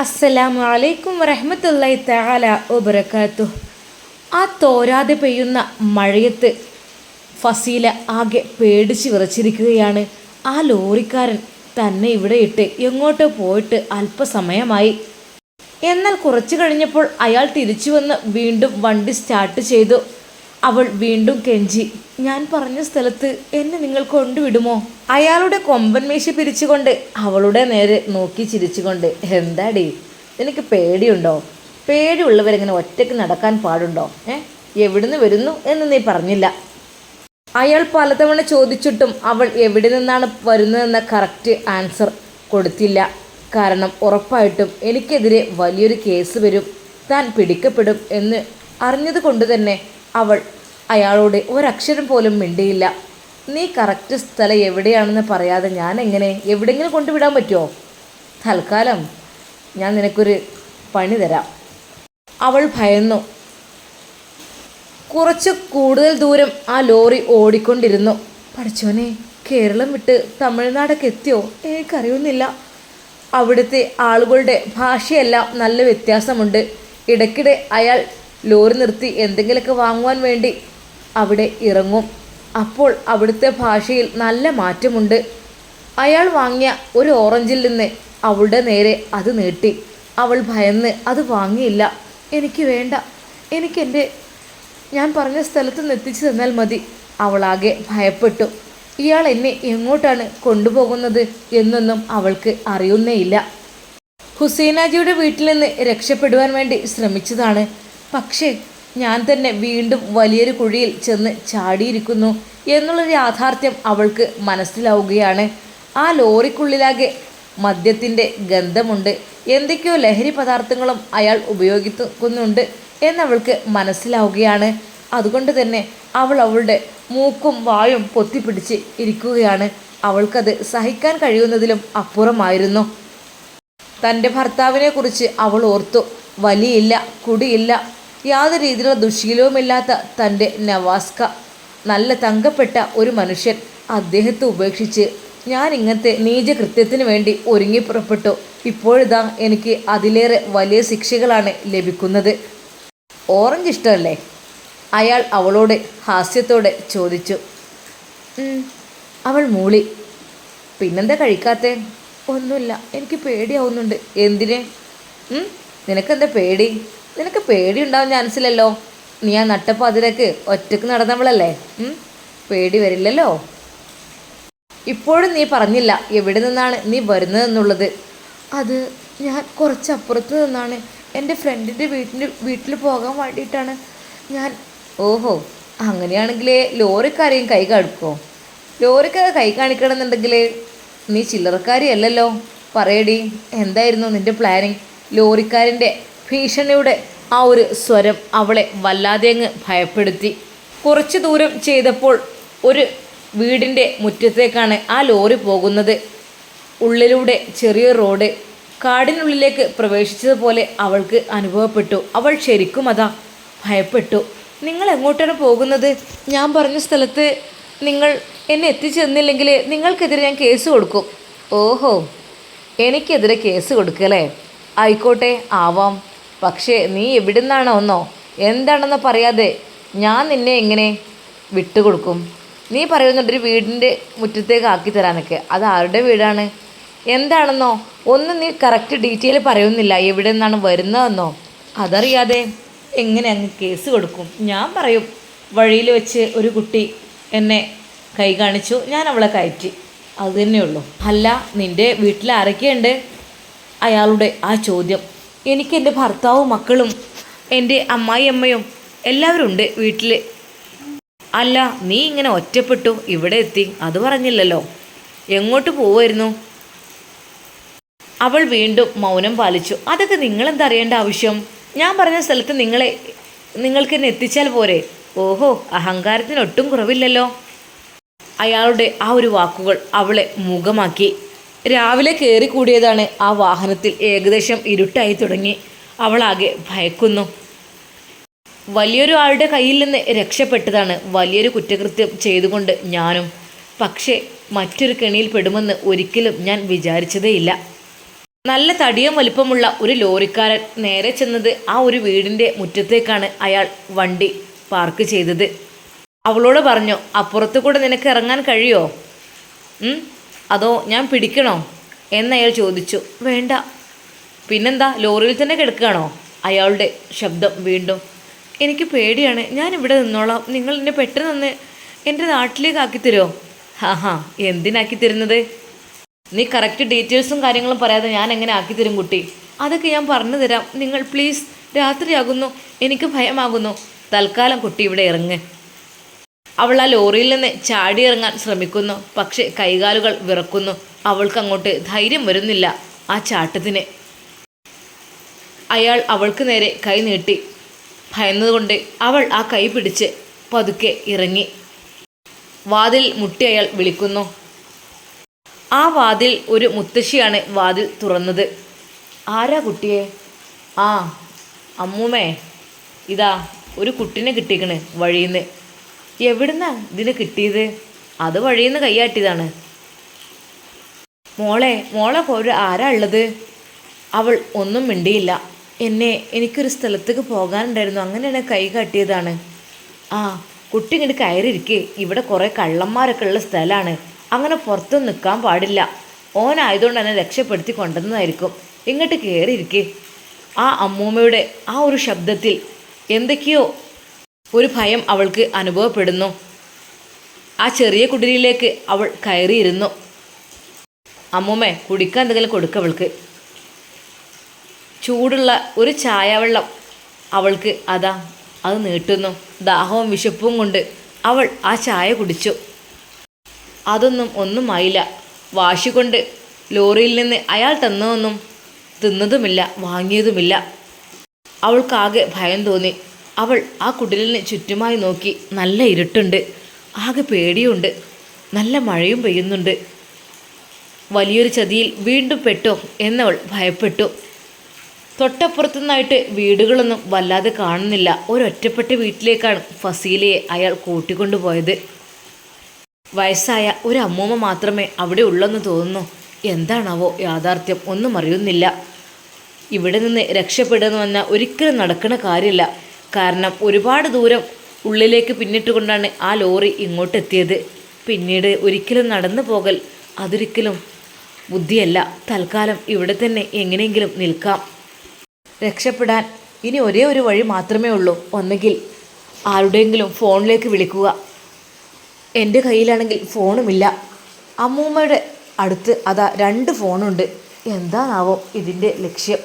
അസ്സലാമു അലൈക്കും വറഹമത്തല്ലായി തആല വബറകാത്തു ആ തോരാതെ പെയ്യുന്ന മഴയത്ത് ഫസീല ആകെ പേടിച്ച് വിറച്ചിരിക്കുകയാണ്. ആ ലോറിക്കാരൻ തന്നെ ഇവിടെ ഇട്ട് എങ്ങോട്ട് പോയിട്ട് അല്പസമയമായി. എന്നാൽ കുറച്ചു കഴിഞ്ഞപ്പോൾ അയാൾ തിരിച്ചു വന്ന് വീണ്ടും വണ്ടി സ്റ്റാർട്ട് ചെയ്തു. അവൾ വീണ്ടും കെഞ്ചി. ഞാൻ പറഞ്ഞ സ്ഥലത്ത് എന്നെ നിങ്ങൾ കൊണ്ടുവിടുമോ? അയാളുടെ കൊമ്പൻ മീശ പിരിച്ചുകൊണ്ട് അവളുടെ നേരെ നോക്കി ചിരിച്ചുകൊണ്ട് എന്താടി നിനക്ക് പേടിയുണ്ടോ? പേടിയുള്ളവരെങ്ങനെ ഒറ്റയ്ക്ക് നടക്കാൻ പാടുണ്ടോ? ഏ എവിടുന്ന് വരുന്നു എന്ന് നീ പറഞ്ഞില്ല. അയാൾ പലതവണ ചോദിച്ചിട്ടും അവൾ എവിടെ നിന്നാണ് വരുന്നതെന്ന കറക്റ്റ് ആൻസർ കൊടുത്തില്ല. കാരണം ഉറപ്പായിട്ടും എനിക്കെതിരെ വലിയൊരു കേസ് വരും. താൻ പിടിക്കപ്പെടും എന്ന് അറിഞ്ഞതുകൊണ്ട് തന്നെ അവൾ അയാളോട് ഒരക്ഷരം പോലും മിണ്ടിയില്ല. നീ കറക്റ്റ് സ്ഥലം എവിടെയാണെന്ന് പറയാതെ ഞാൻ എങ്ങനെ എവിടെയെങ്കിലും കൊണ്ടുവിടാൻ പറ്റുമോ തൽക്കാലം ഞാൻ നിനക്കൊരു പണി തരാം. അവൾ ഭയന്നു. കുറച്ച് കൂടുതൽ ദൂരം ആ ലോറി ഓടിക്കൊണ്ടിരുന്നു. പഠിച്ചോനെ കേരളം വിട്ട് തമിഴ്നാടൊക്കെ എത്തിയോ? എനിക്കറിയുന്നില്ല. അവിടുത്തെ ആളുകളുടെ ഭാഷയെല്ലാം നല്ല വ്യത്യാസമുണ്ട്. ഇടയ്ക്കിടെ അയാൾ ലോറി നിർത്തി എന്തെങ്കിലുമൊക്കെ വാങ്ങുവാൻ വേണ്ടി അവിടെ ഇറങ്ങും. അപ്പോൾ അവിടുത്തെ ഭാഷയിൽ നല്ല മാറ്റമുണ്ട്. അയാൾ വാങ്ങിയ ഒരു ഓറഞ്ചിൽ നിന്ന് അവളുടെ നേരെ അത് നീട്ടി. അവൾ ഭയന്ന് അത് വാങ്ങിയില്ല. എനിക്ക് വേണ്ട. എനിക്കെന്റെ ഞാൻ പറഞ്ഞ സ്ഥലത്ത് നിന്ന് എത്തിച്ചു തന്നാൽ മതി. അവളാകെ ഭയപ്പെട്ടു. ഇയാൾ എന്നെ എങ്ങോട്ടാണ് കൊണ്ടുപോകുന്നത്? എന്നൊന്നും അവൾക്ക് അറിയുന്നേയില്ല. ഹുസൈനാജിയുടെ വീട്ടിൽ നിന്ന് രക്ഷപ്പെടുവാൻ വേണ്ടി ശ്രമിച്ചതാണ്. പക്ഷേ ഞാൻ തന്നെ വീണ്ടും വലിയൊരു കുഴിയിൽ ചെന്ന് ചാടിയിരിക്കുന്നു എന്നുള്ളൊരു യാഥാർത്ഥ്യം അവൾക്ക് മനസ്സിലാവുകയാണ്. ആ ലോറിക്കുള്ളിലാകെ മദ്യത്തിന്റെ ഗന്ധമുണ്ട്. എന്തൊക്കെയോ ലഹരി പദാർത്ഥങ്ങളും അയാൾ ഉപയോഗിക്കുന്നുണ്ട് എന്നവൾക്ക് മനസ്സിലാവുകയാണ്. അതുകൊണ്ട് തന്നെ അവൾ അവളുടെ മൂക്കും വായും പൊത്തിപ്പിടിച്ച് ഇരിക്കുകയാണ്. അവൾക്കത് സഹിക്കാൻ കഴിയുന്നതിലും അപ്പുറമായിരുന്നു. തന്റെ ഭർത്താവിനെക്കുറിച്ച് അവൾ ഓർത്തു വലിയില്ല കുടിയില്ല യാതൊരു രീതിയിലുള്ള ദുശീലവുമില്ലാത്ത തന്റെ നവാസ്ക നല്ല തങ്കപ്പെട്ട ഒരു മനുഷ്യൻ അദ്ദേഹത്തെ ഉപേക്ഷിച്ച് ഞാൻ ഇങ്ങനത്തെ നീചകൃത്യത്തിന് വേണ്ടി ഒരുങ്ങി പുറപ്പെട്ടു. ഇപ്പോഴിതാ എനിക്ക് അതിലേറെ വലിയ ശിക്ഷകളാണ് ലഭിക്കുന്നത്. ഓറഞ്ച് ഇഷ്ടമല്ലേ? അയാൾ അവളോട് ഹാസ്യത്തോടെ ചോദിച്ചു. അവൾ മൂളി. പിന്നെന്താ കഴിക്കാത്തേ? ഒന്നുമില്ല എനിക്ക് പേടിയാവുന്നുണ്ട്. എന്തിന്? നിനക്കെന്താ പേടി? നിനക്ക് പേടി ഉണ്ടാവാൻ ചാൻസില്ലല്ലോ നീ ആ നട്ടപ്പാതിരക്ക് ഒറ്റയ്ക്ക് നടന്നവളല്ലേ? പേടി വരില്ലല്ലോ. ഇപ്പോഴും നീ പറഞ്ഞില്ല എവിടെ നിന്നാണ് നീ വരുന്നതെന്നുള്ളത്. അത് ഞാൻ കുറച്ചപ്പുറത്ത് നിന്നാണ്. എന്റെ ഫ്രണ്ടിന്റെ വീട്ടിൽ വീട്ടിൽ പോകാൻ വേണ്ടിയിട്ടാണ് ഞാൻ ഓഹോ അങ്ങനെയാണെങ്കിൽ ലോറിക്കാരെയും കൈ കാണിക്കോ. ലോറിക്കൊക്കെ കൈ കാണിക്കണമെന്നുണ്ടെങ്കിൽ നീ ചില്ലറക്കാരി അല്ലല്ലോ പറയടി എന്തായിരുന്നു നിന്റെ പ്ലാനിങ്? ലോറിക്കാരന്റെ ഭീഷണിയുടെ ആ ഒരു സ്വരം അവളെ വല്ലാതെ അങ്ങ് ഭയപ്പെടുത്തി. കുറച്ച് ദൂരം ചെയ്തപ്പോൾ ഒരു വീടിന്റെ മുറ്റത്തേക്കാണ് ആ ലോറി പോകുന്നത്. ഉള്ളിലൂടെ ചെറിയ റോഡ്. കാടിനുള്ളിലേക്ക് പ്രവേശിച്ചതുപോലെ അവൾക്ക് അനുഭവപ്പെട്ടു. അവൾ ശരിക്കും അതാ ഭയപ്പെട്ടു. നിങ്ങൾ എങ്ങോട്ടാണ് പോകുന്നത്? ഞാൻ പറഞ്ഞ സ്ഥലത്ത് നിങ്ങൾ എന്നെ എത്തിച്ചെന്നില്ലെങ്കിൽ നിങ്ങൾക്കെതിരെ ഞാൻ കേസ് കൊടുക്കും. ഓഹോ എനിക്കെതിരെ കേസ് കൊടുക്കല്ലേ ആയിക്കോട്ടെ ആവാം. പക്ഷേ നീ എവിടുന്നാണോ ഒന്നോ? എന്താണെന്ന് പറയാതെ ഞാൻ നിന്നെ എങ്ങനെ വിട്ടുകൊടുക്കും? നീ പറയുന്നുണ്ട് ഒരു വീടിന്റെ മുറ്റത്തേക്ക് ആക്കി തരാനൊക്കെ അത് ആരുടെ വീടാണ്? എന്താണെന്നോ? ഒന്നും നീ കറക്റ്റ് ഡീറ്റെയിൽ പറയുന്നില്ല. എവിടെ നിന്നാണ് വരുന്നതെന്നോ? അതറിയാതെ എങ്ങനെ അങ്ങ് കേസ് കൊടുക്കും? ഞാൻ പറയും വഴിയിൽ വെച്ച് ഒരു കുട്ടി എന്നെ കൈ കാണിച്ചു. ഞാൻ അവളെ കയറ്റി. അത് തന്നെയുള്ളൂ. അല്ല നിന്റെ വീട്ടിൽ ആരൊക്കെയുണ്ട്? അയാളുടെ ആ ചോദ്യം. എനിക്ക് എന്റെ ഭർത്താവും മക്കളും എന്റെ അമ്മായിയമ്മയും എല്ലാവരും ഉണ്ട് വീട്ടിൽ അല്ല നീ ഇങ്ങനെ ഒറ്റപ്പെട്ടു ഇവിടെ എത്തി അത് പറഞ്ഞില്ലല്ലോ. എങ്ങോട്ട് പോവായിരുന്നു? അവൾ വീണ്ടും മൗനം പാലിച്ചു. അതൊക്കെ നിങ്ങളെന്താ അറിയേണ്ട ആവശ്യം? ഞാൻ പറഞ്ഞ സ്ഥലത്ത് നിങ്ങളെ നിങ്ങൾക്ക് എന്നെ എത്തിച്ചാൽ പോരെ. ഓഹോ അഹങ്കാരത്തിന് ഒട്ടും കുറവില്ലല്ലോ. അയാളുടെ ആ ഒരു വാക്കുകൾ അവളെ മുഖമാക്കി. രാവിലെ കയറി കൂടിയതാണ് ആ വാഹനത്തിൽ ഏകദേശം ഇരുട്ടായി തുടങ്ങി. അവളാകെ ഭയക്കുന്നു. വലിയൊരു ആളുടെ കയ്യിൽ നിന്ന് രക്ഷപ്പെട്ടതാണ് വലിയൊരു കുറ്റകൃത്യം ചെയ്തുകൊണ്ട് ഞാനും. പക്ഷേ മറ്റൊരു കെണിയിൽ പെടുമെന്ന് ഒരിക്കലും ഞാൻ വിചാരിച്ചതേയില്ല. നല്ല തടിയും വലിപ്പമുള്ള ഒരു ലോറിക്കാരൻ നേരെ ചെന്നത് ആ ഒരു വീടിന്റെ മുറ്റത്തേക്കാണ് അയാൾ വണ്ടി പാർക്ക് ചെയ്തത്. അവളോട് പറഞ്ഞു അപ്പുറത്ത് കൂടെ നിനക്ക് ഇറങ്ങാൻ കഴിയോ? അതോ ഞാൻ പിടിക്കണോ? എന്നയാൾ ചോദിച്ചു. വേണ്ട. പിന്നെന്താ? ലോറിയിൽ തന്നെ കിടക്കുകയാണോ? അയാളുടെ ശബ്ദം വീണ്ടും. എനിക്ക് പേടിയാണ്. ഞാൻ ഇവിടെ നിന്നോളാം. നിങ്ങൾ എന്നെ പെട്ടെന്ന് എന്റെ നാട്ടിലേക്ക് ആക്കി തരുമോ? ഹാ ഹാ എന്തിനാക്കി തരുന്നത്? നീ കറക്റ്റ് ഡീറ്റെയിൽസും കാര്യങ്ങളും പറയാതെ ഞാൻ എങ്ങനെ ആക്കി തരും കുട്ടി? അതൊക്കെ ഞാൻ പറഞ്ഞു തരാം. നിങ്ങൾ പ്ലീസ് രാത്രിയാകുന്നു. എനിക്ക് ഭയമാകുന്നു. തൽക്കാലം കുട്ടി ഇവിടെ ഇറങ്ങ്. അവൾ ആ ലോറിയിൽ നിന്ന് ചാടിയിറങ്ങാൻ ശ്രമിക്കുന്നു. പക്ഷെ കൈകാലുകൾ വിറക്കുന്നു. അവൾക്ക് അങ്ങോട്ട് ധൈര്യം വരുന്നില്ല ആ ചാട്ടത്തിന്. അയാൾ അവൾക്ക് നേരെ കൈ നീട്ടി. ഭയന്നതുകൊണ്ട് അവൾ ആ കൈ പിടിച്ച് പതുക്കെ ഇറങ്ങി. വാതിൽ മുട്ടി അയാൾ വിളിക്കുന്നു. ആ വാതിൽ ഒരു മുത്തശ്ശിയാണ് വാതിൽ തുറന്നത്. ആരാ കുട്ടിയെ? ആ അമ്മൂമ്മേ. ഇതാ ഒരു കുട്ടിനെ കിട്ടിക്കണ് വഴിയിന്ന്. എവിടുന്നാ ഇതിന് കിട്ടിയത്? അത് വഴിയിൽ നിന്ന് കൈയാട്ടിയതാണ്. മോളെ മോളെ പോര് ആരാ ഉള്ളത്? അവൾ ഒന്നും മിണ്ടിയില്ല. എന്നെ എനിക്കൊരു സ്ഥലത്തേക്ക് പോകാനുണ്ടായിരുന്നു. അങ്ങനെയാണ് കൈ കാട്ടിയതാണ്. ആ കുട്ടി ഇങ്ങോട്ട് കയറിയിരിക്കേ. ഇവിടെ കുറേ കള്ളന്മാരൊക്കെ ഉള്ള സ്ഥലമാണ് അങ്ങനെ പുറത്തൊന്നും നിൽക്കാൻ പാടില്ല. ഓനായതുകൊണ്ട് എന്നെ രക്ഷപ്പെടുത്തി കൊണ്ടുവന്നതായിരിക്കും. ഇങ്ങോട്ട് കയറിയിരിക്കേ ആ അമ്മൂമ്മയുടെ ആ ഒരു ശബ്ദത്തിൽ എന്തൊക്കെയോ ഒരു ഭയം അവൾക്ക് അനുഭവപ്പെടുന്നു. ആ ചെറിയ കുടിലിലേക്ക് അവൾ കയറിയിരുന്നു. അമ്മൂമ്മേ കുടിക്കാൻ എന്തെങ്കിലും കൊടുക്ക അവൾക്ക്. ചൂടുള്ള ഒരു ചായവെള്ളം അവൾക്ക് അതാ അത് നീട്ടുന്നു. ദാഹവും വിശപ്പും കൊണ്ട് അവൾ ആ ചായ കുടിച്ചു. അതൊന്നും ഒന്നും ആയില്ല. വാശി കൊണ്ട് ലോറിയിൽ നിന്ന് അയാൾ തന്നതൊന്നും തിന്നതുമില്ല വാങ്ങിയതുമില്ല. അവൾക്കാകെ ഭയം തോന്നി. അവൾ ആ കുടിലിന് ചുറ്റുമായി നോക്കി നല്ല ഇരുട്ടുണ്ട് ആകെ പേടിയുണ്ട് നല്ല മഴയും പെയ്യുന്നുണ്ട്. വലിയൊരു ചതിയിൽ വീണ്ടും പെട്ടോ എന്നവൾ ഭയപ്പെട്ടു. തൊട്ടപ്പുറത്തുനിന്നായിട്ട് വീടുകളൊന്നും വല്ലാതെ കാണുന്നില്ല. ഒരൊറ്റപ്പെട്ട വീട്ടിലേക്കാണ് ഫസീലയെ അയാൾ കൂട്ടിക്കൊണ്ടുപോയത്. വയസ്സായ ഒരു അമ്മൂമ്മ മാത്രമേ അവിടെ ഉള്ളെന്ന് തോന്നുന്നു. എന്താണാവോ യാഥാർത്ഥ്യം ഒന്നും അറിയുന്നില്ല. ഇവിടെ നിന്ന് രക്ഷപ്പെടുന്നു ഒരിക്കലും നടക്കുന്ന കാര്യമില്ല. കാരണം ഒരുപാട് ദൂരം ഉള്ളിലേക്ക് പിന്നിട്ടുകൊണ്ടാണ് ആ ലോറി ഇങ്ങോട്ടെത്തിയത് പിന്നീട് ഒരിക്കലും നടന്നു പോകൽ അതൊരിക്കലും ബുദ്ധിയല്ല. തൽക്കാലം ഇവിടെ തന്നെ എങ്ങനെയെങ്കിലും നിൽക്കാം. രക്ഷപ്പെടാൻ ഇനി ഒരേ ഒരു വഴി മാത്രമേ ഉള്ളൂ. ഒന്നുകിൽ ആരുടെയെങ്കിലും ഫോണിലേക്ക് വിളിക്കുക. എന്റെ കയ്യിലാണെങ്കിൽ ഫോണുമില്ല. അമ്മൂമ്മയുടെ അടുത്ത് അതാ രണ്ട് ഫോണുണ്ട്. എന്താണാവോ ഇതിന്റെ ലക്ഷ്യം?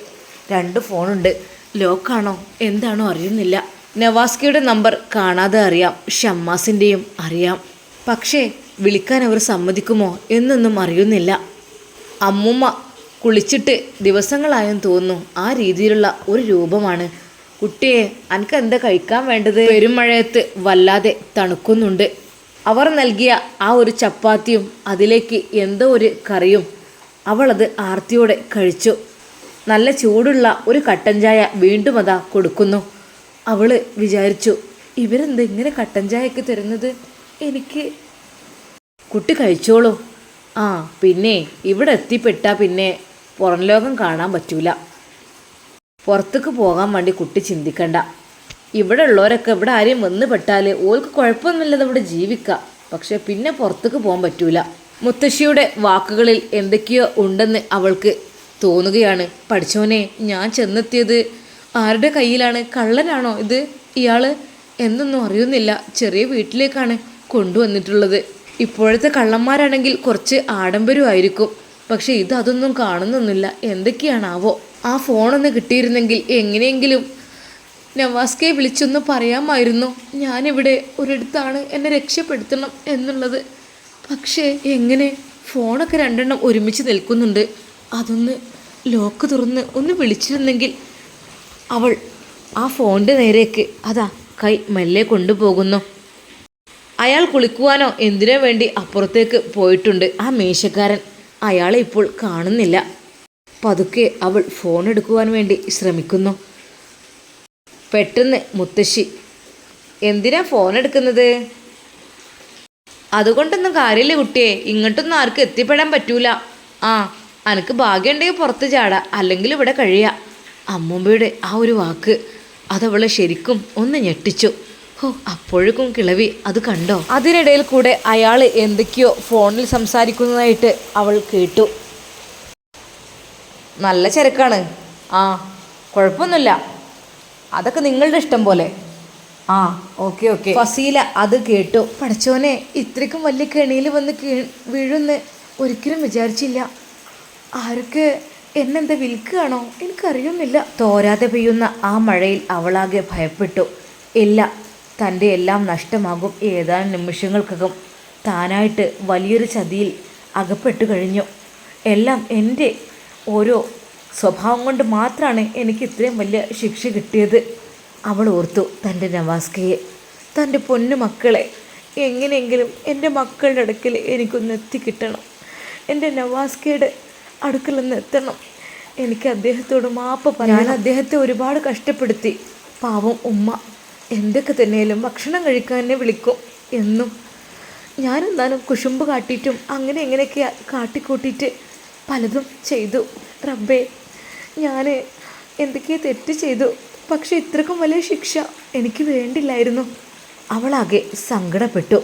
രണ്ട് ഫോണുണ്ട്. ലോക്കാണോ? എന്താണോ അറിയുന്നില്ല. നവാസ്കിയുടെ നമ്പർ കാണാതെ അറിയാം. ഷമ്മാസിന്റെയും അറിയാം. പക്ഷേ വിളിക്കാൻ അവർ സമ്മതിക്കുമോ എന്നൊന്നും അറിയുന്നില്ല. അമ്മുമ്മ കുളിച്ചിട്ട് ദിവസങ്ങളായെന്ന് തോന്നുന്നു. ആ രീതിയിലുള്ള ഒരു രൂപമാണ്. കുട്ടിയെ അനക്ക് എന്താ കഴിക്കാൻ വേണ്ടത്? പെരുമഴയത്ത് വല്ലാതെ തണുക്കുന്നുണ്ട്. അവർ നൽകിയ ആ ഒരു ചപ്പാത്തിയും അതിലേക്ക് എന്തോ ഒരു കറിയും അവളത് ആർത്തിയോടെ കഴിച്ചു. നല്ല ചൂടുള്ള ഒരു കട്ടൻ ചായ വീണ്ടും അതാ കൊടുക്കുന്നു. അവൾ വിചാരിച്ചു ഇവരെന്ത് ഇങ്ങനെ കട്ടൻ ചായയൊക്കെ തരുന്നത്? എനിക്ക് കുട്ടി കഴിച്ചോളൂ. ആ പിന്നെ ഇവിടെ എത്തിപ്പെട്ടാൽ പിന്നെ പുറം ലോകം കാണാൻ പറ്റൂല. പുറത്തേക്ക് പോകാൻ വേണ്ടി കുട്ടി ചിന്തിക്കണ്ട. ഇവിടെ ഉള്ളവരൊക്കെ ഇവിടെ ആരെയും വന്ന് പെട്ടാൽ ഓൾക്ക് കുഴപ്പമൊന്നുമില്ലത് ഇവിടെ ജീവിക്കാം. പക്ഷെ പിന്നെ പുറത്തേക്ക് പോകാൻ പറ്റൂല. മുത്തശ്ശിയുടെ വാക്കുകളിൽ എന്തൊക്കെയോ ഉണ്ടെന്ന് അവൾക്ക് തോന്നുകയാണ്. പഠിച്ചോനെ ഞാൻ ചെന്നെത്തിയത് ആരുടെ കയ്യിലാണ്? കള്ളനാണോ ഇത്? ഇയാൾ എന്നൊന്നും അറിയുന്നില്ല. ചെറിയ വീട്ടിലേക്കാണ് കൊണ്ടുവന്നിട്ടുള്ളത്. ഇപ്പോഴത്തെ കള്ളന്മാരാണെങ്കിൽ കുറച്ച് ആഡംബരമായിരിക്കും. പക്ഷെ ഇത് അതൊന്നും കാണുന്നൊന്നുമില്ല. എന്തൊക്കെയാണാവോ? ആ ഫോണൊന്ന് കിട്ടിയിരുന്നെങ്കിൽ എങ്ങനെയെങ്കിലും നവാസ്കയെ വിളിച്ചൊന്ന് പറയാമായിരുന്നു. ഞാനിവിടെ ഒരിടത്താണ് എന്നെ രക്ഷപ്പെടുത്തണം എന്നുള്ളത്. പക്ഷേ എങ്ങനെ? ഫോണൊക്കെ രണ്ടെണ്ണം ഒരുമിച്ച് നിൽക്കുന്നുണ്ട്. അതൊന്ന് ലോക്ക് തുറന്ന് ഒന്ന് വിളിച്ചിരുന്നെങ്കിൽ അവൾ ആ ഫോണിന്റെ നേരേക്ക് അതാ കൈ മെല്ലെ കൊണ്ടുപോകുന്നു. അയാൾ കുളിക്കുവാനോ എന്തിനോ വേണ്ടി അപ്പുറത്തേക്ക് പോയിട്ടുണ്ട്. ആ മീശക്കാരൻ അയാളെ ഇപ്പോൾ കാണുന്നില്ല. പതുക്കെ അവൾ ഫോൺ എടുക്കുവാൻ വേണ്ടി ശ്രമിക്കുന്നു. പെട്ടെന്ന് മുത്തശ്ശി എന്തിനാ ഫോൺ എടുക്കുന്നത്? അതുകൊണ്ടൊന്നും കാര്യമില്ല കുട്ടിയെ. ഇങ്ങോട്ടൊന്നും ആർക്കും എത്തിപ്പെടാൻ പറ്റൂല. ആ അനക്ക് ഭാഗ്യമുണ്ടെങ്കിൽ പുറത്ത് ചാടാ അല്ലെങ്കിൽ ഇവിടെ കഴിയാ. അമ്മൂമ്മയുടെ ആ ഒരു വാക്ക് അതവളെ ശരിക്കും ഒന്ന് ഞെട്ടിച്ചു. ഹോ അപ്പോഴേക്കും കിളവി അത് കണ്ടോ? അതിനിടയിൽ കൂടെ അയാൾ എന്തൊക്കെയോ ഫോണിൽ സംസാരിക്കുന്നതായിട്ട് അവൾ കേട്ടു. നല്ല ചരക്കാണ്. ആ കുഴപ്പമൊന്നുമില്ല. അതൊക്കെ നിങ്ങളുടെ ഇഷ്ടം പോലെ. ആ ഓക്കെ ഓക്കെ. ഫസീല അത് കേട്ടു. പഠിച്ചോനെ ഇത്രയ്ക്കും വലിയ കെണിയിൽ വന്ന് കീ- വീഴുന്ന് ഒരിക്കലും വിചാരിച്ചില്ല. ആരൊക്കെ എന്നെന്താ വിൽക്കുകയാണോ? എനിക്കറിയുന്നില്ല. തോരാതെ പെയ്യുന്ന ആ മഴയിൽ അവളാകെ ഭയപ്പെട്ടു. ഇല്ല തന്റെ എല്ലാം നഷ്ടമാകും ഏതാനും നിമിഷങ്ങൾക്കകം. താനായിട്ട് വലിയൊരു ചതിയിൽ അകപ്പെട്ടു കഴിഞ്ഞു. എല്ലാം എന്റെ ഓരോ സ്വഭാവം കൊണ്ട് മാത്രമാണ് എനിക്ക് ഇത്രയും വലിയ ശിക്ഷ കിട്ടിയത്. അവൾ ഓർത്തു തന്റെ നവാസ്കയെ തന്റെ പൊന്നു മക്കളെ എങ്ങനെയെങ്കിലും എന്റെ മക്കളുടെ അടുക്കൽ എനിക്കൊന്ന് എത്തിക്കിട്ടണം. എന്റെ നവാസ്കയുടെ അടുക്കലൊന്ന് എത്തണം. എനിക്ക് അദ്ദേഹത്തോട് മാപ്പ് പറയാൻ അദ്ദേഹത്തെ ഒരുപാട് കഷ്ടപ്പെടുത്തി. പാവം ഉമ്മ എന്തൊക്കെ തന്നെയാലും ഭക്ഷണം കഴിക്കാൻ തന്നെ വിളിക്കും എന്നും. ഞാനെന്തായാലും കുശുമ്പ് കാട്ടിയിട്ടും അങ്ങനെ എങ്ങനെയൊക്കെ കാട്ടിക്കൂട്ടിയിട്ട് പലതും ചെയ്തു. റബ്ബേ ഞാൻ എന്തൊക്കെയോ തെറ്റ് ചെയ്തു. പക്ഷെ ഇത്രക്കും വലിയ ശിക്ഷ എനിക്ക് വേണ്ടില്ലായിരുന്നു. അവളാകെ സങ്കടപ്പെട്ടു.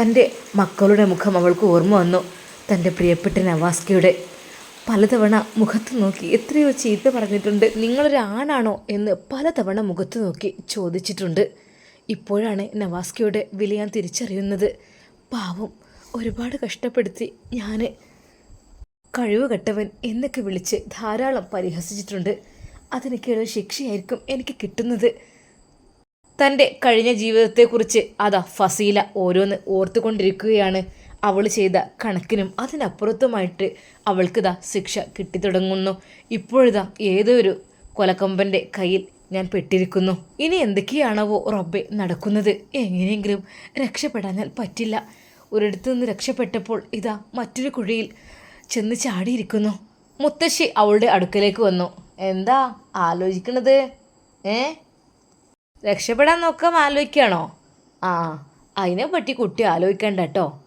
തന്റെ മക്കളുടെ മുഖം അവൾക്ക് ഓർമ്മ വന്നു. തന്റെ പ്രിയപ്പെട്ട നവാസ്കയുടെ പലതവണ മുഖത്ത് നോക്കി എത്രയോ ചീത്ത പറഞ്ഞിട്ടുണ്ട്. നിങ്ങളൊരു ആണാണോ എന്ന് പലതവണ മുഖത്ത് നോക്കി ചോദിച്ചിട്ടുണ്ട്. ഇപ്പോഴാണ് നവാസ്കയുടെ വില ഞാൻ തിരിച്ചറിയുന്നത്. പാവം ഒരുപാട് കഷ്ടപ്പെടുത്തി ഞാൻ കഴിവ് കെട്ടവൻ എന്നൊക്കെ വിളിച്ച് ധാരാളം പരിഹസിച്ചിട്ടുണ്ട്. അതിനൊക്കെയുള്ള ശിക്ഷയായിരിക്കും എനിക്ക് കിട്ടുന്നത്. തന്റെ കഴിഞ്ഞ ജീവിതത്തെക്കുറിച്ച് അതാ ഫസീല ഓരോന്ന് ഓർത്തുകൊണ്ടിരിക്കുകയാണ്. അവൾ ചെയ്ത കണക്കിനും അതിനപ്പുറത്തുമായിട്ട് അവൾക്കിതാ ശിക്ഷ കിട്ടിത്തുടങ്ങുന്നു. ഇപ്പോഴിതാ ഏതൊരു കൊലക്കൊമ്പന്റെ കയ്യിൽ ഞാൻ പെട്ടിരിക്കുന്നു. ഇനി എന്തൊക്കെയാണവോ റബ്ബെ നടക്കുന്നത്? എങ്ങനെയെങ്കിലും രക്ഷപ്പെടാൻ ഞാൻ പറ്റില്ല. ഒരിടത്തു നിന്ന് രക്ഷപ്പെട്ടപ്പോൾ ഇതാ മറ്റൊരു കുഴിയിൽ ചെന്ന് ചാടിയിരിക്കുന്നു. മുത്തശ്ശി അവളുടെ അടുക്കലേക്ക് വന്നു. എന്താ ആലോചിക്കണത്? ഏ? രക്ഷപ്പെടാൻ നോക്കാം ആലോചിക്കുകയാണോ? ആ അതിനെ പറ്റി കുട്ടി ആലോചിക്കണ്ട കേട്ടോ.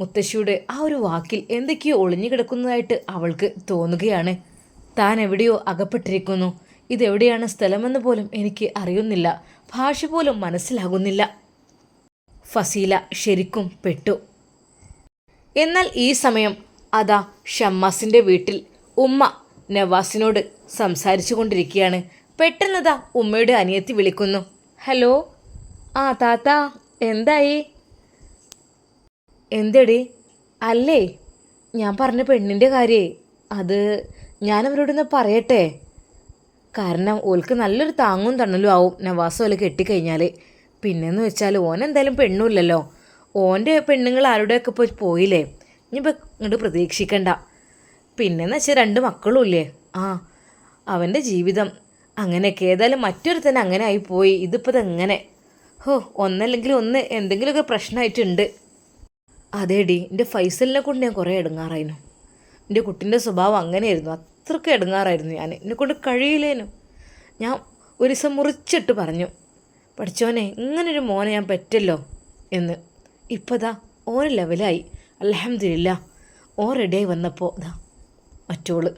മുത്തശ്ശിയുടെ ആ ഒരു വാക്കിൽ എന്തൊക്കെയോ ഒളിഞ്ഞു കിടക്കുന്നതായിട്ട് അവൾക്ക് തോന്നുകയാണ്. താൻ എവിടെയോ അകപ്പെട്ടിരിക്കുന്നു. ഇതെവിടെയാണ് സ്ഥലമെന്ന് പോലും എനിക്ക് അറിയുന്നില്ല. ഭാഷ പോലും മനസ്സിലാകുന്നില്ല. ഫസീല ശരിക്കും പെട്ടു. എന്നാൽ ഈ സമയം അതാ ഷമ്മാസിന്റെ വീട്ടിൽ ഉമ്മ നവാസിനോട് സംസാരിച്ചു കൊണ്ടിരിക്കുകയാണ് പെട്ടെന്നതാ ഉമ്മയുടെ അനിയത്തി വിളിക്കുന്നു. ഹലോ? ആ താത്ത എന്തായി? എന്തടി? അല്ലേ ഞാൻ പറഞ്ഞ പെണ്ണിന്റെ കാര്യേ അത് ഞാൻ ഞാനവരോടൊന്ന് പറയട്ടെ. കാരണം ഓൽക്ക് നല്ലൊരു താങ്ങും തണലും ആവും നവാസ് ഓല കെട്ടിക്കഴിഞ്ഞാൽ പിന്നെന്ന് വെച്ചാൽ ഓൻ എന്തായാലും പെണ്ണുമില്ലല്ലോ ഓന്റെ പെണ്ണുങ്ങൾ ആരുടെയൊക്കെ ഇപ്പോൾ പോയില്ലേ? ഇനിയിപ്പോൾ ഇങ്ങോട്ട് പ്രതീക്ഷിക്കണ്ട. പിന്നെന്ന് വെച്ചാൽ രണ്ട് മക്കളും ഇല്ലേ ആ അവന്റെ ജീവിതം അങ്ങനെയൊക്കെ. ഏതായാലും മറ്റൊരു തന്നെ അങ്ങനെ ആയിപ്പോയി ഇതിപ്പോൾ ഇതെങ്ങനെ? ഹോ ഒന്നല്ലെങ്കിൽ ഒന്ന് എന്തെങ്കിലുമൊക്കെ പ്രശ്നമായിട്ടുണ്ട് അതേടി എന്റെ ഫൈസലിനെ കൊണ്ട് ഞാൻ കുറേ എടുങ്ങാറായിരുന്നു എന്റെ കുട്ടീന്റെ സ്വഭാവം അങ്ങനെയായിരുന്നു. അത്രയ്ക്ക് എടുങ്ങാറായിരുന്നു ഞാൻ എന്നെ കൊണ്ട് കഴിയില്ലേനു. ഞാൻ ഒരു ദിവസം മുറിച്ചിട്ട് പറഞ്ഞു പഠിച്ചോനെ ഇങ്ങനൊരു മോനെ ഞാൻ പറ്റല്ലോ? എന്ന്. ഇപ്പോൾ ദാ ഓന് ലെവലായി. അലഹമില്ല ഓ റെഡിയായി വന്നപ്പോൾ ദാ മറ്റോൾ.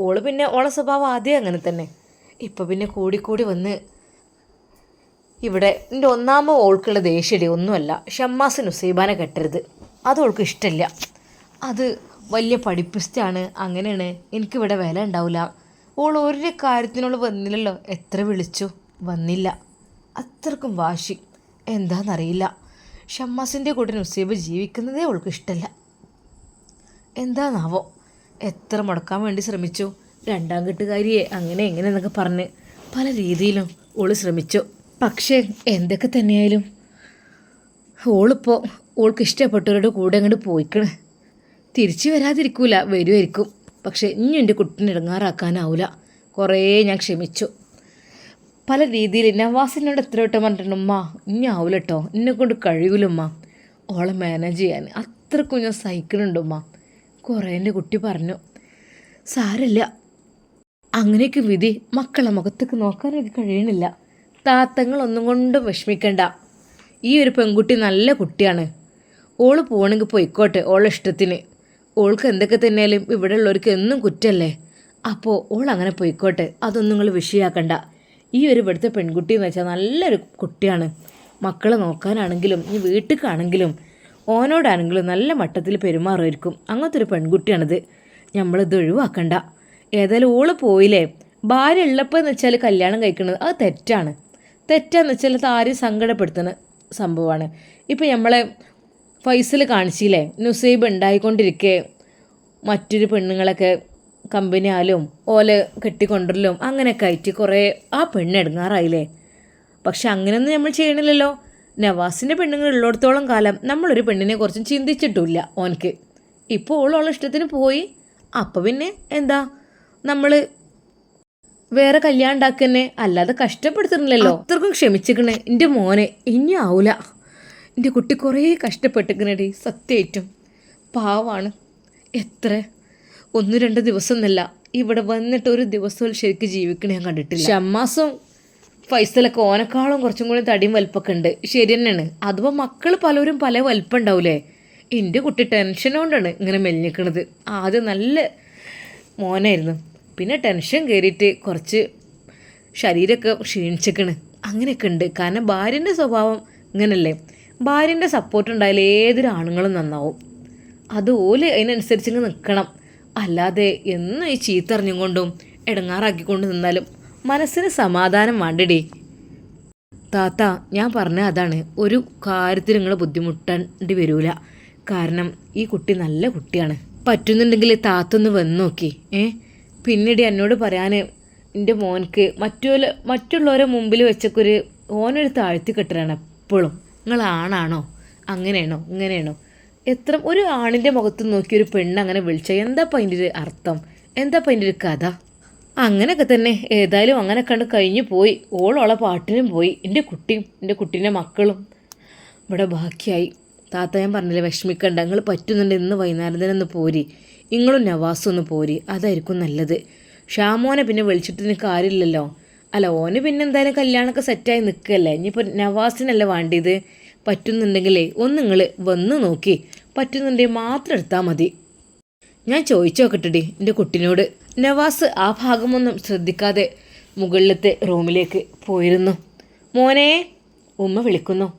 ഓൾ പിന്നെ ഓളെ സ്വഭാവം ആദ്യം അങ്ങനെ തന്നെ. ഇപ്പം പിന്നെ കൂടിക്കൂടി വന്ന് ഇവിടെ എന്റെ ഒന്നാമത് ഓൾക്കുള്ള ദേഷ്യടി ഒന്നുമല്ല ഷമ്മാസ് നുസൈബാനെ കെട്ടരുത്. അത് ഓൾക്ക് ഇഷ്ടമില്ല അത് വലിയ പഠിപ്പിസ്റ്റാണ് അങ്ങനെയാണ്. എനിക്കിവിടെ വില ഉണ്ടാവില്ല ഓൾ ഒരു കാര്യത്തിനോട് വന്നില്ലല്ലോ. എത്ര വിളിച്ചു? വന്നില്ല. അത്രക്കും വാശി. എന്താണെന്നറിയില്ല ഷമ്മാസിന്റെ കൂടെ നുസീബ് ജീവിക്കുന്നതേ ഓൾക്ക് ഇഷ്ടമല്ല എന്താണാവോ എത്ര മുടക്കാൻ വേണ്ടി ശ്രമിച്ചു? രണ്ടാം കെട്ടുകാരിയെ അങ്ങനെ എങ്ങനെ എന്നൊക്കെ പറഞ്ഞ് പല രീതിയിലും ഓൾ ശ്രമിച്ചു. പക്ഷേ എന്തൊക്കെ തന്നെയായാലും ഓളിപ്പോൾ ഓൾക്ക് ഇഷ്ടപ്പെട്ടവരുടെ കൂടെ അങ്ങോട്ട് പോയിക്കണ്. തിരിച്ചു വരാതിരിക്കൂല വരുമായിരിക്കും പക്ഷേ ഇനി എന്റെ കുട്ടിനെ ഇടങ്ങാറാക്കാനാവില്ല കുറേ ഞാൻ ക്ഷമിച്ചു. പല രീതിയിൽ നവാസിനോട് എത്ര വട്ടം പറഞ്ഞിട്ടുണ്ട് ഉമ്മ ഇനി ആവില്ല കേട്ടോ എന്നെ കൊണ്ട് കഴിയൂലമ്മ ഓളെ മാനേജ് ചെയ്യാൻ. അത്രക്കും ഞാൻ സഹിക്കണുണ്ട് ഉമ്മ. കുറേ എന്റെ കുട്ടി പറഞ്ഞു. സാരല്ല. അങ്ങനെയൊക്കെ വിധി മക്കളെ മുഖത്തേക്ക് നോക്കാൻ എനിക്ക് കഴിയണില്ല. താത്തങ്ങളൊന്നും കൊണ്ടും വിഷമിക്കണ്ട. ഈ ഒരു പെൺകുട്ടി നല്ല കുട്ടിയാണ്. ഓൾ പോകണമെങ്കിൽ പോയിക്കോട്ടെ ഓൾ ഇഷ്ടത്തിന്. ഓൾക്ക് എന്തൊക്കെ തന്നെയാലും ഇവിടെ ഉള്ളവർക്ക് എന്നും കുറ്റല്ലേ? അപ്പോൾ ഓൾ അങ്ങനെ പോയിക്കോട്ടെ അതൊന്നും നിങ്ങൾ വിഷയാക്കണ്ട. ഈ ഒരു ഇവിടുത്തെ പെൺകുട്ടി എന്ന് വെച്ചാൽ നല്ലൊരു കുട്ടിയാണ്. മക്കളെ നോക്കാനാണെങ്കിലും ഈ വീട്ടിലേക്കാണെങ്കിലും ഓനോടാണെങ്കിലും നല്ല മട്ടത്തിൽ പെരുമാറുമായിരിക്കും. അങ്ങനത്തെ ഒരു പെൺകുട്ടിയാണിത്. നമ്മളിത് ഒഴിവാക്കണ്ട. ഏതായാലും ഓൾ പോയില്ലേ? ഭാര്യ ഉള്ളപ്പോൾ എന്ന് വെച്ചാൽ കല്യാണം കഴിക്കുന്നത് അത് തെറ്റാണ്. തെറ്റാന്ന് വെച്ചാൽ അത് ആരെയും സങ്കടപ്പെടുത്തുന്ന സംഭവമാണ്. ഇപ്പം നമ്മളെ ഫൈസൽ കാണിച്ചില്ലേ? നുസൈബ് ഉണ്ടായിക്കൊണ്ടിരിക്കെ. മറ്റൊരു പെണ്ണുങ്ങളൊക്കെ കമ്പനിയാലും ഓല കെട്ടിക്കൊണ്ടരലും അങ്ങനെയൊക്കെ ആയിട്ട് കുറേ ആ പെണ്ണ് എടുങ്ങാറായില്ലേ? പക്ഷെ അങ്ങനെയൊന്നും നമ്മൾ ചെയ്യണില്ലല്ലോ. നവാസിന്റെ പെണ്ണുങ്ങൾ ഉള്ളിടത്തോളം കാലം നമ്മളൊരു പെണ്ണിനെ കുറിച്ചും ചിന്തിച്ചിട്ടില്ല ഓനക്ക് ഇപ്പോൾ ഓളുള്ള ഇഷ്ടത്തിന് പോയി. അപ്പം പിന്നെ എന്താ? നമ്മൾ വേറെ കല്യാണം ഉണ്ടാക്കന്നെ അല്ലാതെ കഷ്ടപ്പെടുത്തുന്നില്ലല്ലോ അത്രക്കും ക്ഷമിച്ചിക്കണേ. എന്റെ മോനെ ഇനി ആവൂല. എന്റെ കുട്ടി കുറേ കഷ്ടപ്പെട്ടിക്കണേടി സത്യമായിട്ടും പാവാണ്. എത്ര? ഒന്ന് രണ്ട് ദിവസം എന്നല്ല ഇവിടെ വന്നിട്ട് ഒരു ദിവസവും ശരിക്കും ജീവിക്കണേ ഞാൻ കണ്ടിട്ടില്ല. ഷമ്മാസും ഫൈസലൊക്കെ ഓനക്കാളും കുറച്ചും കൂടി തടിയും വലിപ്പമൊക്കെ ഉണ്ട്. ശരി തന്നെയാണ്. അഥവാ മക്കൾ പലരും പല വലിപ്പം ഉണ്ടാവില്ലേ എന്റെ കുട്ടി ടെൻഷൻ കൊണ്ടാണ് ഇങ്ങനെ മെലിഞ്ഞിക്കണത് ആദ്യം നല്ല മോനായിരുന്നു. പിന്നെ ടെൻഷൻ കയറിയിട്ട് കുറച്ച് ശരീരമൊക്കെ ക്ഷീണിച്ചിക്കണ്. അങ്ങനെയൊക്കെ ഉണ്ട്. കാരണം ഭാര്യന്റെ സ്വഭാവം ഇങ്ങനല്ലേ? ഭാര്യന്റെ സപ്പോർട്ട് ഉണ്ടായാൽ ഏതൊരു ആണുങ്ങളും നന്നാവും. അതുപോലെ അതിനനുസരിച്ച് നിൽക്കണം അല്ലാതെ എന്നും ഈ ചീത്തറിഞ്ഞും കൊണ്ടും ഇടങ്ങാറാക്കിക്കൊണ്ട് നിന്നാലും മനസ്സിന് സമാധാനം വേണ്ടടി. താത്ത ഞാൻ പറഞ്ഞ അതാണ്. ഒരു കാര്യത്തിൽ നിങ്ങൾ ബുദ്ധിമുട്ടേണ്ടി വരൂല. കാരണം ഈ കുട്ടി നല്ല കുട്ടിയാണ്. പറ്റുന്നുണ്ടെങ്കിൽ താത്തൊന്ന് വന്ന് നോക്കി ഏ? പിന്നീട് എന്നോട് പറയാൻ എന്റെ മോൻക്ക് മറ്റുള്ള മറ്റുള്ളവരെ മുമ്പിൽ വെച്ചൊക്കെ ഒരു ഓനൊരു താഴ്ത്തി കെട്ടലാണ് എപ്പോഴും നിങ്ങൾ ആണാണോ അങ്ങനെയാണോ? ഇങ്ങനെയാണോ? എത്ര ഒരു ആണിന്റെ മുഖത്ത് നോക്കി ഒരു പെണ്ണ് അങ്ങനെ വിളിച്ച എന്താ അതിന്റെ ഒരു അർത്ഥം? എന്താ അതിന്റെ ഒരു കഥ? അങ്ങനെയൊക്കെ തന്നെ. ഏതായാലും അങ്ങനെ കണ്ട് കഴിഞ്ഞു പോയി. ഓളോളെ പാട്ടിനും പോയി. എന്റെ കുട്ടിയും എന്റെ കുട്ടീന്റെ മക്കളും. ഇവിടെ ബാക്കിയായി. താത്ത ഞാൻ പറഞ്ഞില്ലേ വിഷമിക്കണ്ട. നിങ്ങൾ പറ്റുന്നുണ്ട് ഇന്ന് വൈകുന്നേരം തന്നെ ഒന്ന് പോരി. നിങ്ങളും നവാസും ഒന്ന് പോരി. അതായിരിക്കും നല്ലത്. ഷാമോനെ പിന്നെ വിളിച്ചിട്ട് കാര്യമില്ലല്ലോ. അല്ല ഓന് പിന്നെ എന്തായാലും കല്യാണമൊക്കെ സെറ്റായി നിൽക്കുകയല്ലേ ഇനിയിപ്പോൾ നവാസിനല്ലേ വേണ്ടിയത്? പറ്റുന്നുണ്ടെങ്കിലേ ഒന്ന് നിങ്ങൾ വന്ന് നോക്കി. പറ്റുന്നുണ്ടെങ്കിൽ മാത്രം എടുത്താൽ മതി. ഞാൻ ചോദിച്ചു നോക്കട്ടെടി എന്റെ കുട്ടിനോട്. നവാസ് ആ ഭാഗമൊന്നും ശ്രദ്ധിക്കാതെ മുകളിലത്തെ റൂമിലേക്ക് പോയിരുന്നു. മോനെ ഉമ്മ വിളിക്കുന്നു.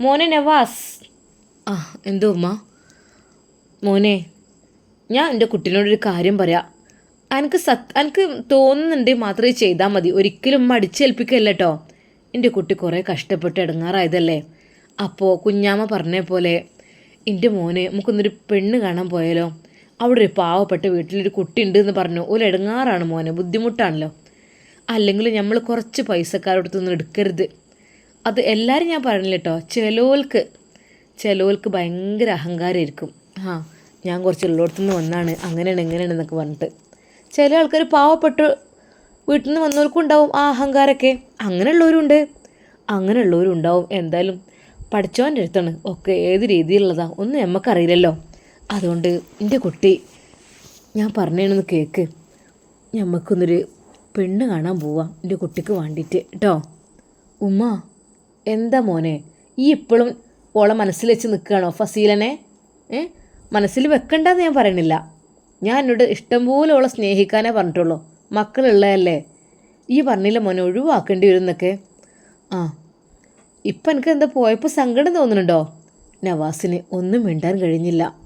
മോനെ നവാസ്. ആ എന്തോ ഉമ്മ? മോനെ ഞാൻ എന്റെ കുട്ടീനോടൊരു കാര്യം പറയാം. എനിക്ക് സത് എനിക്ക് തോന്നുന്നുണ്ട് മാത്രമേ ചെയ്താൽ മതി. ഒരിക്കലും ഉമ്മ അടിച്ചേൽപ്പിക്കല്ല കേട്ടോ എന്റെ കുട്ടി കുറേ കഷ്ടപ്പെട്ട് ഇടങ്ങാറായതല്ലേ? അപ്പോൾ കുഞ്ഞാമ്മ പറഞ്ഞ പോലെ എന്റെ മോനെ നമുക്കൊന്നൊരു പെണ്ണ് കാണാൻ പോയാലോ? അവിടെ ഒരു പാവപ്പെട്ട വീട്ടിലൊരു കുട്ടി ഉണ്ട് എന്ന് പറഞ്ഞു. ഒരു ഇടങ്ങാറാണ് മോനെ ബുദ്ധിമുട്ടാണല്ലോ. അല്ലെങ്കിൽ നമ്മൾ കുറച്ച് പൈസക്കാരോടത്തൊന്നും എടുക്കരുത്. അത് എല്ലാവരും ഞാൻ പറഞ്ഞില്ല കേട്ടോ ചിലോൽക്ക് ചിലോൽക്ക് ഭയങ്കര അഹങ്കാരമായിരിക്കും ആ ഞാൻ കുറച്ച് ഉള്ളിടത്തുനിന്ന് വന്നാണ് അങ്ങനെയാണ് എങ്ങനെയാണ് എന്നൊക്കെ പറഞ്ഞിട്ട്. ചില ആൾക്കാർ പാവപ്പെട്ട വീട്ടിൽ നിന്ന് വന്നവർക്കും ഉണ്ടാവും ആ അഹങ്കാരമൊക്കെ അങ്ങനെയുള്ളവരുണ്ട്. അങ്ങനെയുള്ളവരും ഉണ്ടാവും എന്തായാലും പഠിച്ചവന്റെ അടുത്താണ്. ഒക്കെ ഏത് രീതിയിലുള്ളതാ? ഒന്നും നമുക്കറിയില്ലല്ലോ അതുകൊണ്ട് എന്റെ കുട്ടി ഞാൻ പറഞ്ഞേണെന്ന് കേക്ക്. ഞമ്മക്കൊന്നൊരു പെണ്ണ് കാണാൻ പോവാം. എന്റെ കുട്ടിക്ക് വേണ്ടിയിട്ട് കേട്ടോ ഉമ്മ എന്താ മോനെ? ഈ ഇപ്പോഴും ഓളെ മനസ്സിൽ വെച്ച് നിൽക്കുകയാണോ ഫസീലനെ? ഏ? മനസ്സിൽ വെക്കണ്ടെന്ന് ഞാൻ പറയണില്ല. ഞാൻ എന്നോട് ഇഷ്ടംപോലെ ഓളെ സ്നേഹിക്കാനേ പറഞ്ഞിട്ടുള്ളൂ. മക്കളുള്ളതല്ലേ? ഈ പറഞ്ഞില്ല മോനെ ഒഴിവാക്കേണ്ടി വരുന്നൊക്കെ ആ ഇപ്പം എനിക്ക് എന്താ പോയപ്പോൾ സങ്കടം തോന്നുന്നുണ്ടോ? നവാസിന് ഒന്നും മിണ്ടാൻ കഴിഞ്ഞില്ല.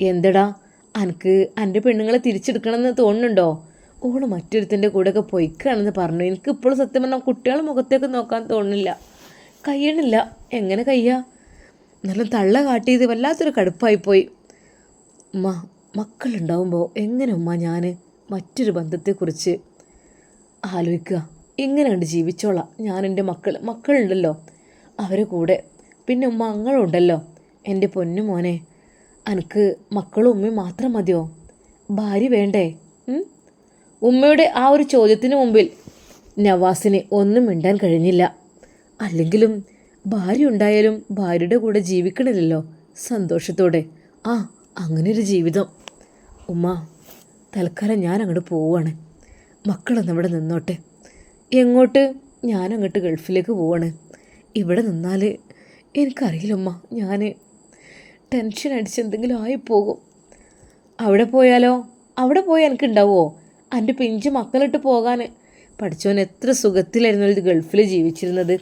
എന്തടാ? എനിക്ക് എന്റെ പെണ്ണുങ്ങളെ തിരിച്ചെടുക്കണമെന്ന് തോന്നുന്നുണ്ടോ? ഓൾ മറ്റൊരുത്തിന്റെ കൂടെയൊക്കെ പൊയ്ക്കുകയാണെന്ന് പറഞ്ഞു. എനിക്ക് ഇപ്പോഴും സത്യം പറഞ്ഞാൽ കുട്ടികളെ മുഖത്തേക്ക് നോക്കാൻ തോന്നുന്നില്ല. കയ്യണില്ല. എങ്ങനെ കയ്യാ? നല്ല തള്ള കാട്ടിയത് വല്ലാത്തൊരു കടുപ്പായിപ്പോയി. ഉമ്മ മക്കളുണ്ടാവുമ്പോൾ എങ്ങനെ ഉമ്മ ഞാൻ മറ്റൊരു ബന്ധത്തെക്കുറിച്ച് ആലോചിക്കുക. എങ്ങനെ കണ്ട് ജീവിച്ചോളാം. ഞാൻ എന്റെ മക്കൾ മക്കളുണ്ടല്ലോ. അവരെ കൂടെ. പിന്നെ ഉമ്മ അങ്ങളുണ്ടല്ലോ. എന്റെ പൊന്നു മോനെ അനക്ക് മക്കളും ഉമ്മയും മാത്രം മതിയോ? ഭാര്യ വേണ്ടേ? ഉമ്മയുടെ ആ ഒരു ചോദ്യത്തിന് മുമ്പിൽ നവാസിന് ഒന്നും മിണ്ടാൻ കഴിഞ്ഞില്ല. അല്ലെങ്കിലും ഭാര്യ ഉണ്ടായാലും ഭാര്യയുടെ കൂടെ ജീവിക്കണില്ലല്ലോ സന്തോഷത്തോടെ. ആ അങ്ങനെ ഒരു ജീവിതം. ഉമ്മ തൽക്കാലം ഞാൻ അങ്ങോട്ട് പോവാണ് മക്കളൊന്നവിടെ നിന്നോട്ടെ. എങ്ങോട്ട്? ഞാനങ്ങോട്ട് ഗൾഫിലേക്ക് പോവാണ്. ഇവിടെ നിന്നാൽ എനിക്കറിയില്ലമ്മ ഞാൻ ടെൻഷൻ അടിച്ച് എന്തെങ്കിലും ആയിപ്പോകും. അവിടെ പോയാലോ? അവിടെ പോയാൽ എനിക്കുണ്ടാവുമോ എന്റെ പിഞ്ച് മക്കളിട്ട് പോകാൻ പഠിച്ചവൻ എത്ര സുഖത്തിലായിരുന്നു ഇത് ഗൾഫിൽ ജീവിച്ചിരുന്നത്.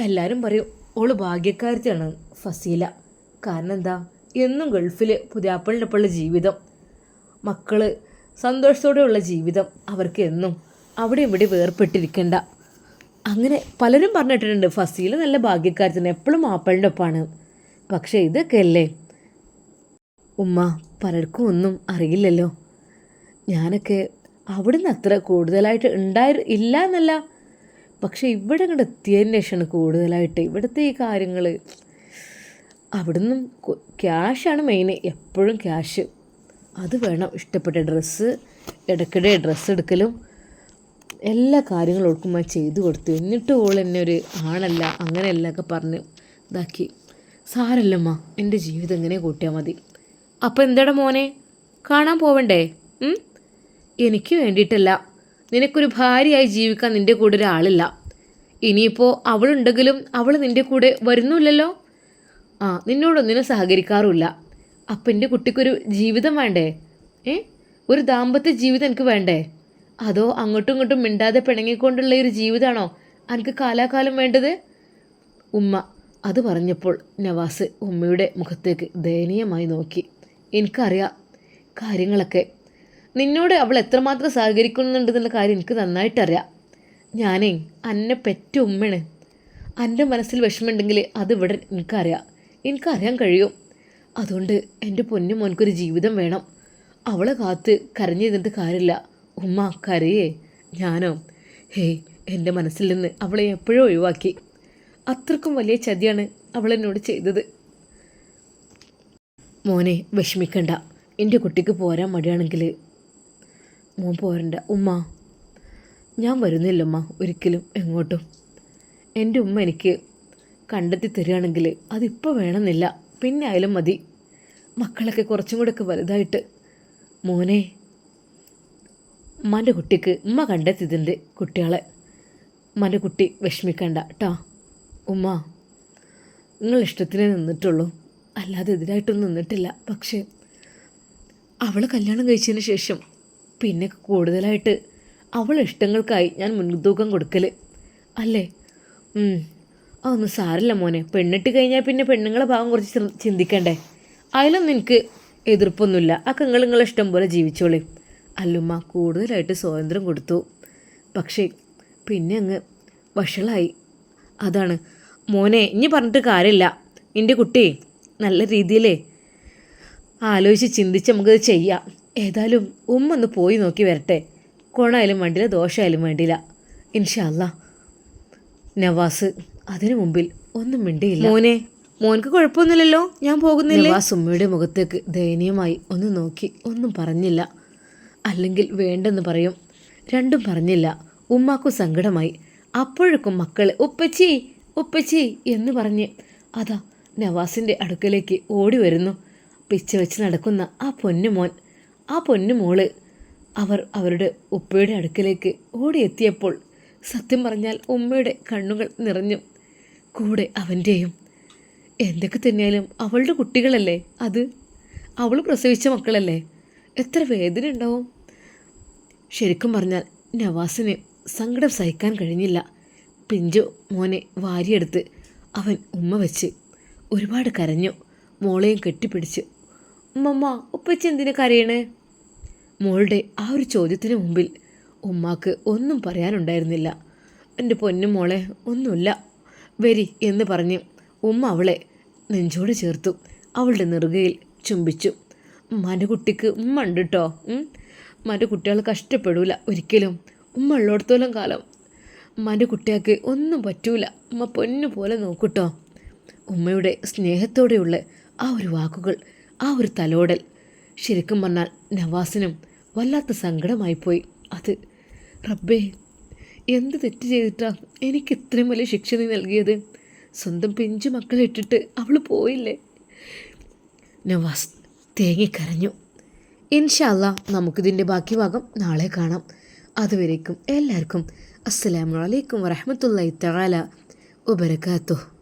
എല്ലാവരും പറയും ഓൾ ഭാഗ്യക്കാരത്തിയാണ് ഫസീല. കാരണം എന്താ എന്നും ഗൾഫിൽ പുതിയാപ്പളിനൊപ്പമുള്ള ജീവിതം. മക്കൾ സന്തോഷത്തോടെയുള്ള ജീവിതം അവർക്ക് എന്നും. അവിടെ ഇവിടെ വേർപ്പെട്ടിരിക്കണ്ട. അങ്ങനെ പലരും പറഞ്ഞിട്ടുണ്ട് ഫസീൽ നല്ല ഭാഗ്യക്കാരത്തിന് എപ്പോഴും മാപ്പിളിന്റെ ഒപ്പമാണ് പക്ഷേ ഇതൊക്കെ അല്ലേ ഉമ്മ പലർക്കും ഒന്നും അറിയില്ലല്ലോ. ഞാനൊക്കെ അവിടുന്ന് അത്ര കൂടുതലായിട്ട് ഉണ്ടായി ഇല്ല എന്നല്ല പക്ഷേ ഇവിടെ ഇങ്ങോട്ട് എത്തിയതിന് ശേഷമാണ് കൂടുതലായിട്ട് ഇവിടുത്തെ ഈ കാര്യങ്ങൾ അവിടുന്ന് ക്യാഷാണ് മെയിൻ എപ്പോഴും ക്യാഷ്. അത് വേണം ഇഷ്ടപ്പെട്ട ഡ്രസ്സ് ഇടയ്ക്കിടെ ഡ്രസ്സ് എടുക്കലും. എല്ലാ കാര്യങ്ങളും ഓൾക്കുമ്പോൾ ചെയ്തു കൊടുത്തു. എന്നിട്ട് ഓൾ എന്നെ ഒരു ആണല്ല അങ്ങനെയല്ല ഒക്കെ പറഞ്ഞ് ഇതാക്കി. സാരല്ലമ്മ എന്റെ ജീവിതം എങ്ങനെ കൂട്ടിയാൽ മതി. അപ്പം എന്താടാ മോനെ? കാണാൻ പോവണ്ടേ? എനിക്ക് വേണ്ടിയിട്ടല്ല. നിനക്കൊരു ഭാര്യയായി ജീവിക്കാൻ നിന്റെ കൂടെ ഒരാളില്ല ഇനിയിപ്പോൾ അവളുണ്ടെങ്കിലും അവൾ നിന്റെ കൂടെ വരുന്നില്ലല്ലോ ആ നിന്നോടൊന്നിനും സഹകരിക്കാറുമില്ല. അപ്പം എന്റെ കുട്ടിക്കൊരു ജീവിതം വേണ്ടേ? ഏ? ഒരു ദാമ്പത്യ ജീവിതം എനിക്ക് വേണ്ടേ? അതോ അങ്ങോട്ടും ഇങ്ങോട്ടും മിണ്ടാതെ പിണങ്ങിക്കൊണ്ടുള്ള ഒരു ജീവിതമാണോ അനക്ക് കാലാകാലം വേണ്ടത്? ഉമ്മ അത് പറഞ്ഞപ്പോൾ നവാസ് ഉമ്മയുടെ മുഖത്തേക്ക് ദയനീയമായി നോക്കി. എനിക്കറിയാം കാര്യങ്ങളൊക്കെ. നിന്നോട് അവൾ എത്രമാത്രം സഹകരിക്കുന്നുണ്ടെന്നുള്ള കാര്യം എനിക്ക് നന്നായിട്ടറിയാം. ഞാനേ അന്നെ പെറ്റ ഉമ്മയാണ്. എന്റെ മനസ്സിൽ വിഷമമുണ്ടെങ്കിൽ അത് ഇവിടെ എനിക്കറിയാം. എനിക്കറിയാൻ കഴിയും. അതുകൊണ്ട് എന്റെ പൊന്നു മോനക്കൊരു ജീവിതം വേണം. അവളെ കാത്ത് കരഞ്ഞിരുന്നിട്ട് കാര്യമില്ല. ഉമ്മ കരയേ. ഞാനോ? ഹേയ് എന്റെ മനസ്സിൽ നിന്ന് അവളെ എപ്പോഴും ഒഴിവാക്കി. അത്രക്കും വലിയ ചതിയാണ് അവൾ എന്നോട് ചെയ്തത്. മോനെ വിഷമിക്കണ്ട. എന്റെ കുട്ടിക്ക് പോരാൻ മടിയാണെങ്കിൽ മോൻ പോരണ്ട. ഉമ്മ ഞാൻ വരുന്നില്ലമ്മ ഒരിക്കലും എങ്ങോട്ടും. എന്റെ ഉമ്മ എനിക്ക് കണ്ടെത്തി തരികയാണെങ്കിൽ അതിപ്പോൾ വേണമെന്നില്ല. പിന്നെ ആയാലും മതി. മക്കളൊക്കെ കുറച്ചും കൂടെയൊക്കെ വലുതായിട്ട്. മോനെ ഉമ്മാന്റെ കുട്ടിക്ക് ഉമ്മ കണ്ടെത്തിയതിന്റെ കുട്ടികളെ. ഉമ്മാന്റെ കുട്ടി വിഷമിക്കണ്ട കേട്ടോ ഉമ്മ നിങ്ങൾ ഇഷ്ടത്തിനേ നിന്നിട്ടുള്ളൂ. അല്ലാതെ എതിരായിട്ടൊന്നും നിന്നിട്ടില്ല. പക്ഷേ അവൾ കല്യാണം കഴിച്ചതിന് ശേഷം പിന്നെ കൂടുതലായിട്ട് അവളെ ഇഷ്ടങ്ങൾക്കായി ഞാൻ മുൻതൂക്കം കൊടുക്കൽ അല്ലേ. അതൊന്നും സാരല്ല മോനെ. പെണ്ണിട്ട് കഴിഞ്ഞാൽ പിന്നെ പെണ്ണുങ്ങളെ ഭാഗം കുറച്ച് ചിന്ത- ചിന്തിക്കണ്ടേ? അതിലൊന്നും എനിക്ക് എതിർപ്പൊന്നുമില്ല. ആ നിങ്ങൾ നിങ്ങളെ ഇഷ്ടം പോലെ ജീവിച്ചോളി. അല്ലുമ്മ കൂടുതലായിട്ട് സ്വാതന്ത്ര്യം കൊടുത്തു. പക്ഷേ പിന്നെ അങ്ങ് വഷളായി. അതാണ് മോനെ ഇനി പറഞ്ഞിട്ട് കാര്യമില്ല. എന്റെ കുട്ടി നല്ല രീതിയിലേ ആലോചിച്ച് ചിന്തിച്ച് നമുക്കത് ചെയ്യാം. ഏതായാലും ഉമ്മ ഒന്ന് പോയി നോക്കി വരട്ടെ. കുണമായാലും വേണ്ടില്ല ദോഷമായാലും വേണ്ടില്ല ഇൻഷല്ല നവാസ് അതിനു മുമ്പിൽ ഒന്നും മിണ്ടിയില്ല. മോനെ മോനക്ക് കുഴപ്പമൊന്നുമില്ലല്ലോ? ഞാൻ പോകുന്നില്ല? നവാസ് ഉമ്മയുടെ മുഖത്തേക്ക് ദയനീയമായി ഒന്ന് നോക്കി ഒന്നും പറഞ്ഞില്ല. അല്ലെങ്കിൽ വേണ്ടെന്ന് പറയും. രണ്ടും പറഞ്ഞില്ല. ഉമ്മാക്കു സങ്കടമായി. അപ്പോഴേക്കും മക്കൾ ഉപ്പച്ചി ഉപ്പച്ചി എന്ന് പറഞ്ഞ് അതാ നവാസിന്റെ അടുക്കലേക്ക് ഓടി വരുന്നു. പിച്ച വെച്ച് നടക്കുന്ന ആ പൊന്നുമോൻ ആ പൊന്നുമോൾ അവർ അവരുടെ ഉപ്പയുടെ അടുക്കലേക്ക് ഓടിയെത്തിയപ്പോൾ സത്യം പറഞ്ഞാൽ ഉമ്മയുടെ കണ്ണുകൾ നിറഞ്ഞു. കൂടെ അവന്റെയും എന്തൊക്കെ തന്നെയാലും അവളുടെ കുട്ടികളല്ലേ അത്? അവൾ പ്രസവിച്ച മക്കളല്ലേ? എത്ര വേദന ഉണ്ടാവും? ശരിക്കും പറഞ്ഞാൽ നവാസിന് സങ്കടം സഹിക്കാൻ കഴിഞ്ഞില്ല. പിഞ്ചു മോനെ വാരിയെടുത്ത് അവൻ ഉമ്മ വെച്ച് ഒരുപാട് കരഞ്ഞു. മോളെയും കെട്ടിപ്പിടിച്ച് ഉമ്മമ്മ ഉപ്പച്ചി എന്തിനു കരയണേ? മോളുടെ ആ ഒരു ചോദ്യത്തിന് മുമ്പിൽ ഉമ്മാക്ക് ഒന്നും പറയാനുണ്ടായിരുന്നില്ല. എന്റെ പൊന്നു മോളെ ഒന്നുമില്ല. വരി എന്ന് പറഞ്ഞ് ഉമ്മ അവളെ നെഞ്ചോട് ചേർത്തു. അവളുടെ നെറുകയിൽ ചുംബിച്ചു. ഉമ്മാന്റെ ഉമ്മ ഉണ്ട് കേട്ടോ ഉമ്മാന്റെ കുട്ടികൾ കഷ്ടപ്പെടൂല ഒരിക്കലും. ഉമ്മ ഉള്ളിടത്തോളം കാലം. ഉമ്മാന്റെ കുട്ടികൾക്ക് ഒന്നും പറ്റൂല. ഉമ്മ പൊന്നു പോലെ നോക്കൂട്ടോ. ഉമ്മയുടെ സ്നേഹത്തോടെയുള്ള ആ ഒരു വാക്കുകൾ ആ ഒരു തലോടൽ. ശരിക്കും പറഞ്ഞാൽ നവാസിനും വല്ലാത്ത സങ്കടമായിപ്പോയി. അത് റബ്ബേ എന്ത് തെറ്റ് ചെയ്തിട്ടാ എനിക്ക് ഇത്രയും വലിയ ശിക്ഷ നീ നൽകിയത്? സ്വന്തം പിഞ്ചു മക്കളെ ഇട്ടിട്ട് അവൾ പോയില്ലേ? നവാസ് തേങ്ങിക്കരഞ്ഞു ഇൻഷാല്ല നമുക്കിതിന്റെ ബാക്കി ഭാഗം നാളെ കാണാം. അതുവരേക്കും എല്ലാവർക്കും അസ്സലാമു അലൈക്കും വറഹമത്തല്ലാഹി തആല വബറകാതുഹു